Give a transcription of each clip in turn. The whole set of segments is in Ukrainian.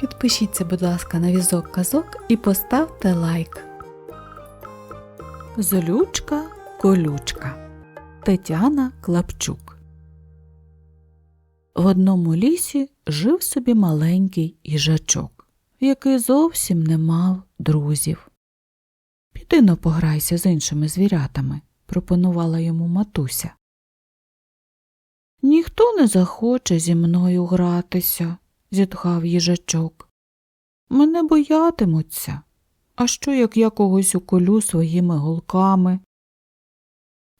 Підпишіться, будь ласка, на візок казок і поставте лайк. Золючка колючка Тетяна Клапчук. В одному лісі жив собі маленький їжачок, який зовсім не мав друзів. Піди но пограйся з іншими звірятами, пропонувала йому матуся. Ніхто не захоче зі мною гратися, зітхав їжачок. Мене боятимуться. А що, як я когось уколю своїми голками?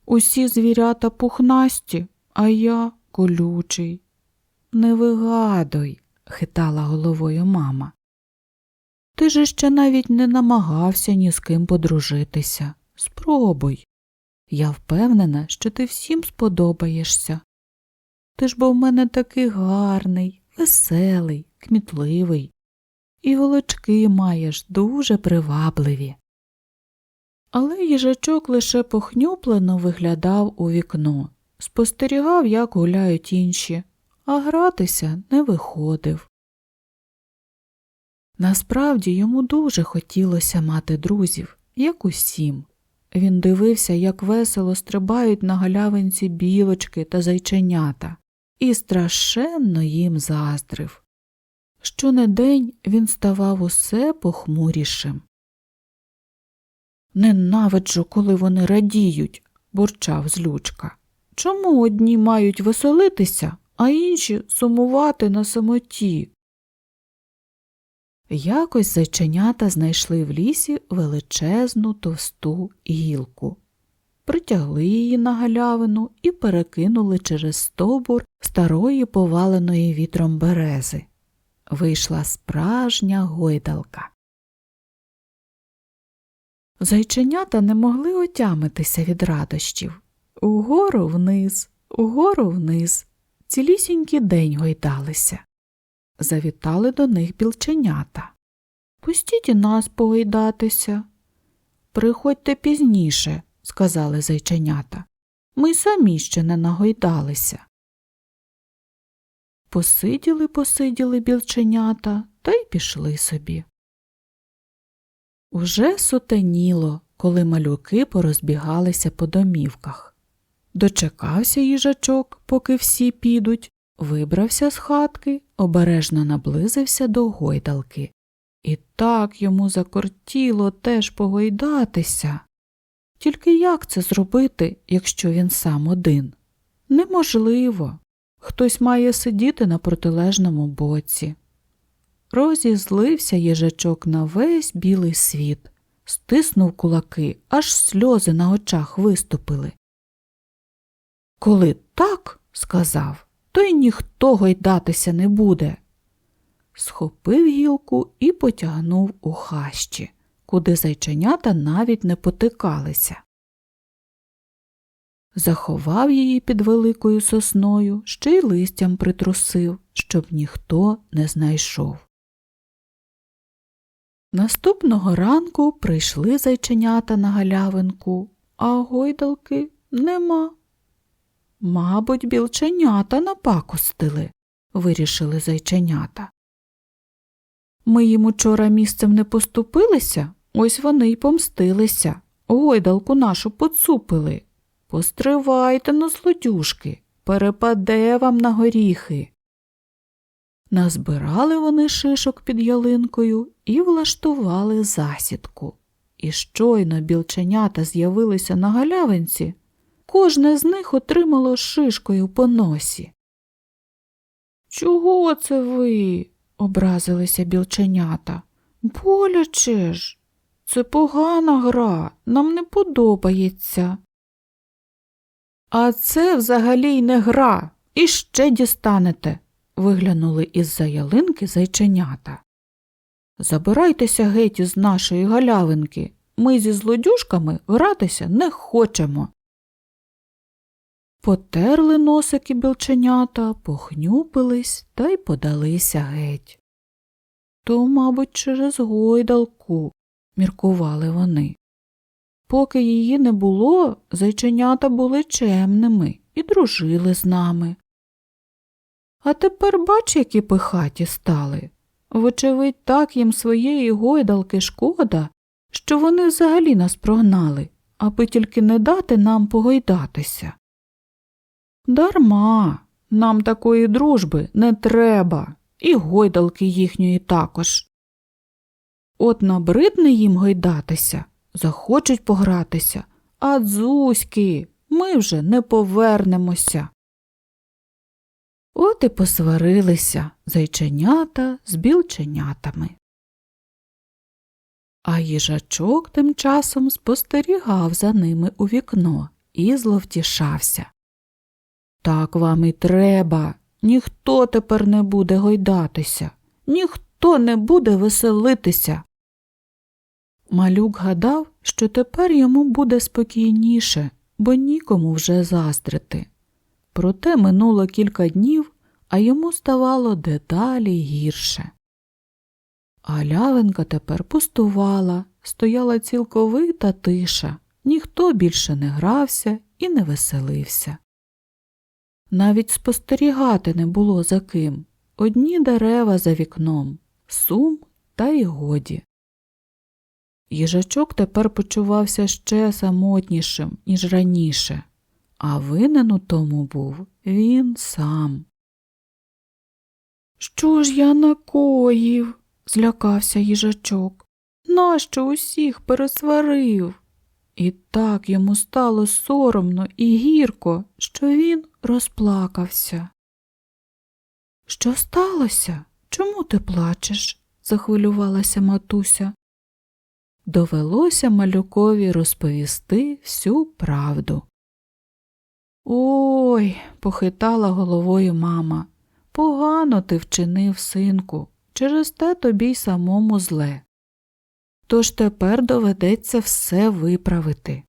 Усі звірята пухнасті, а я колючий. Не вигадуй, хитала головою мама. Ти же ще навіть не намагався ні з ким подружитися. Спробуй. Я впевнена, що ти всім сподобаєшся. Ти ж бо в мене такий гарний, веселий, кмітливий, і голочки маєш дуже привабливі. Але їжачок лише похнюплено виглядав у вікно, спостерігав, як гуляють інші, а гратися не виходив. Насправді йому дуже хотілося мати друзів, як усім. Він дивився, як весело стрибають на галявинці білочки та зайченята, і страшенно їм заздрив. Щонедень він ставав усе похмурішим. Ненавиджу, коли вони радіють, бурчав злючка. Чому одні мають веселитися, а інші сумувати на самоті? Якось зайченята знайшли в лісі величезну товсту гілку, притягли її на галявину і перекинули через стовбур старої поваленої вітром берези. Вийшла справжня гойдалка. Зайченята не могли отямитися від радощів. Угору вниз, угору вниз, цілісінький день гойдалися. Завітали до них білченята. Пустіть і нас погойдатися. Приходьте пізніше, сказали зайченята. Ми самі ще не нагойдалися. Посиділи, посиділи білченята та й пішли собі. Уже сутеніло, коли малюки порозбігалися по домівках. Дочекався їжачок, поки всі підуть, вибрався з хатки, обережно наблизився до гойдалки. І так йому закортіло теж погойдатися. Тільки як це зробити, якщо він сам один? Неможливо. Хтось має сидіти на протилежному боці. Розізлився їжачок на весь білий світ, стиснув кулаки, аж сльози на очах виступили. Коли так, сказав, то й ніхто гойдатися не буде. Схопив гілку і потягнув у хащі, куди зайченята навіть не потикалися. Заховав її під великою сосною, ще й листям притрусив, щоб ніхто не знайшов. Наступного ранку прийшли зайченята на галявинку, а гойдалки нема. Мабуть, білченята напакостили, вирішили зайченята. Ми їм учора місцем не поступилися, ось вони й помстилися, гойдалку нашу поцупили. Постривайте на злодюшки, перепаде вам на горіхи. Назбирали вони шишок під ялинкою і влаштували засідку. І щойно білченята з'явилися на галявинці, кожне з них отримало шишкою по носі. Чого це ви? образилися білченята. Боляче ж. Це погана гра, нам не подобається. А це взагалі й не гра, і ще дістанете, виглянули із за ялинки зайченята. Забирайтеся геть із нашої галявинки. Ми зі злодюшками гратися не хочемо. Потерли носики білченята, похнюпились та й подалися геть. То, мабуть, через гойдалку, міркували вони. Поки її не було, зайченята були чемними і дружили з нами. А тепер бач, які пихаті стали. Вочевидь, так їм своєї гойдалки шкода, що вони взагалі нас прогнали, аби тільки не дати нам погойдатися. Дарма, нам такої дружби не треба, і гойдалки їхньої також. От набридне їм гойдатися, захочуть погратися, а дзузьки, ми вже не повернемося. От і посварилися зайченята з білченятами. А їжачок тим часом спостерігав за ними у вікно і зловтішався. Так вам і треба. Ніхто тепер не буде гойдатися, ніхто не буде веселитися. Малюк гадав, що тепер йому буде спокійніше, бо нікому вже заздрити. Проте минуло кілька днів, а йому ставало дедалі гірше. А лявинка тепер пустувала, стояла цілковита тиша, ніхто більше не грався і не веселився. Навіть спостерігати не було за ким одні дерева за вікном, сум та й годі. Їжачок тепер почувався ще самотнішим, ніж раніше, а винен у тому був він сам. Що ж я накоїв? злякався їжачок. Нащо усіх пересварив? І так йому стало соромно і гірко, що він розплакався. Що сталося? Чому ти плачеш? захвилювалася матуся. Довелося малюкові розповісти всю правду. Ой, похитала головою мама. Погано ти вчинив, синку, через те тобі й самому зле. Тож тепер доведеться все виправити.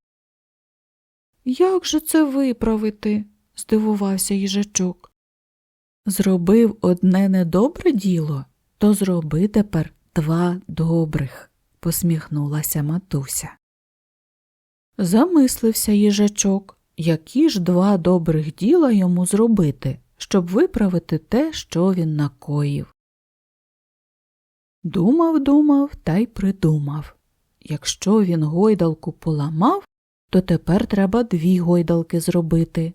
Як же це виправити? здивувався їжачок. Зробив одне недобре діло, то зроби тепер два добрих, посміхнулася матуся. Замислився їжачок, які ж два добрих діла йому зробити, щоб виправити те, що він накоїв. Думав, думав та й придумав. Якщо він гойдалку поламав, то тепер треба дві гойдалки зробити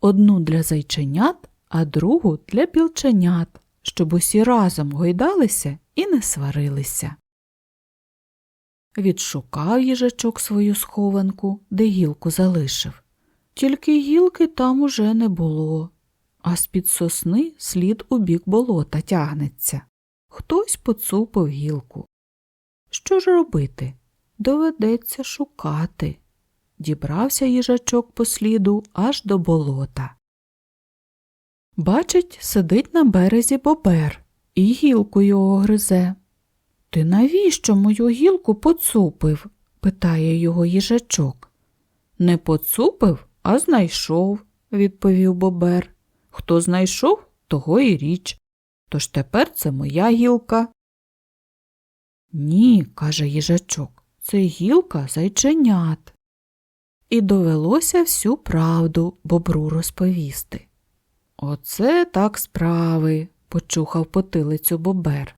одну для зайченят, а другу для білченят, щоб усі разом гойдалися і не сварилися. Відшукав їжачок свою схованку, де гілку залишив. Тільки гілки там уже не було, а з-під сосни слід у бік болота тягнеться. Хтось поцупив гілку. Що ж робити? Доведеться шукати. Дібрався їжачок по сліду аж до болота. Бачить, сидить на березі бобер і гілку його гризе. Ти навіщо мою гілку поцупив? питає його їжачок. Не поцупив, а знайшов, відповів бобер. Хто знайшов, того і річ. Тож тепер це моя гілка. Ні, каже їжачок, це гілка зайченят. І довелося всю правду бобру розповісти. Оце так справи, почухав потилицю бобер.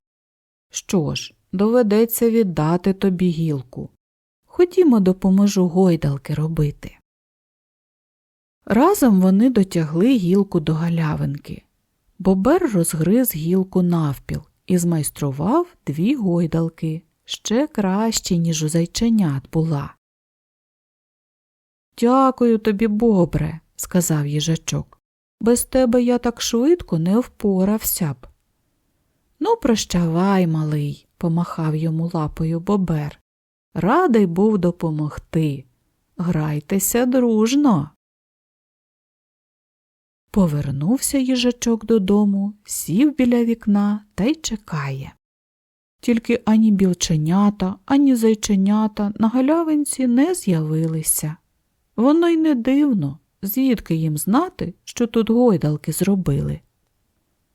Що ж, доведеться віддати тобі гілку. Ходімо, допоможу гойдалки робити. Разом вони дотягли гілку до галявинки. Бобер розгриз гілку навпіл і змайстрував дві гойдалки ще кращі, ніж у зайченят була. Дякую тобі, бобре, сказав їжачок. Без тебе я так швидко не впорався б. Ну, прощавай, малий, помахав йому лапою бобер. Радий був допомогти. Грайтеся дружно. Повернувся їжачок додому, сів біля вікна та й чекає. Тільки ані білченята, ані зайченята на галявинці не з'явилися. Воно й не дивно, звідки їм знати, що тут гойдалки зробили.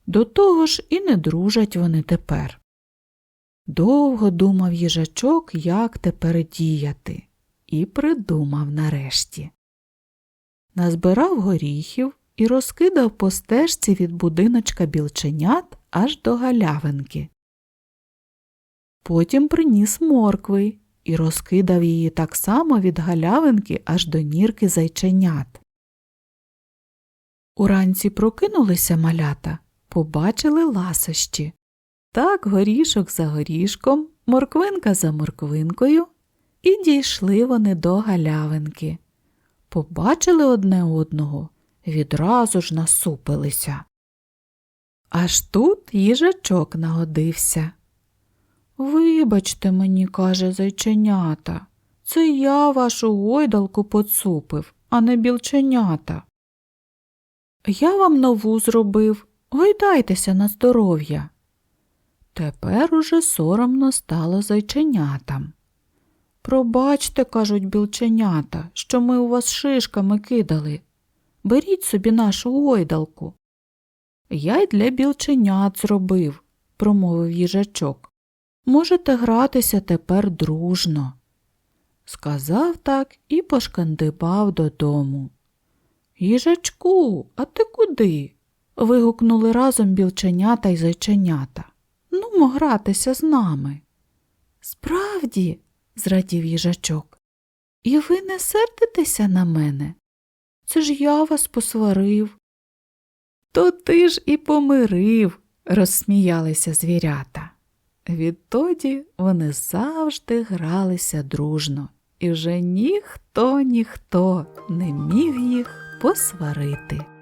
До того ж і не дружать вони тепер. Довго думав їжачок, як тепер діяти, і придумав нарешті. Назбирав горіхів і розкидав по стежці від будиночка білченят аж до галявинки. Потім приніс моркви і розкидав її так само від галявинки аж до нірки зайченят. Уранці прокинулися малята, побачили ласощі. Так горішок за горішком, морквинка за морквинкою, і дійшли вони до галявинки. Побачили одне одного, відразу ж насупилися. Аж тут їжачок нагодився. Вибачте мені, каже зайченята, це я вашу гойдалку поцупив, а не білченята. Я вам нову зробив, гойдайтеся на здоров'я. Тепер уже соромно стало зайченятам. Пробачте, кажуть білченята, що ми у вас шишками кидали. Беріть собі нашу гойдалку. Я й для білченят зробив, промовив їжачок. Можете гратися тепер дружно. Сказав так і пошкандибав додому. Їжачку, а ти куди? вигукнули разом білченята й зайченята. Нумо гратися з нами. Справді, зрадів їжачок, і ви не сердитеся на мене? Це ж я вас посварив. То ти ж і помирив, розсміялися звірята. Відтоді вони завжди гралися дружно, і вже ніхто ніхто не міг їх посварити.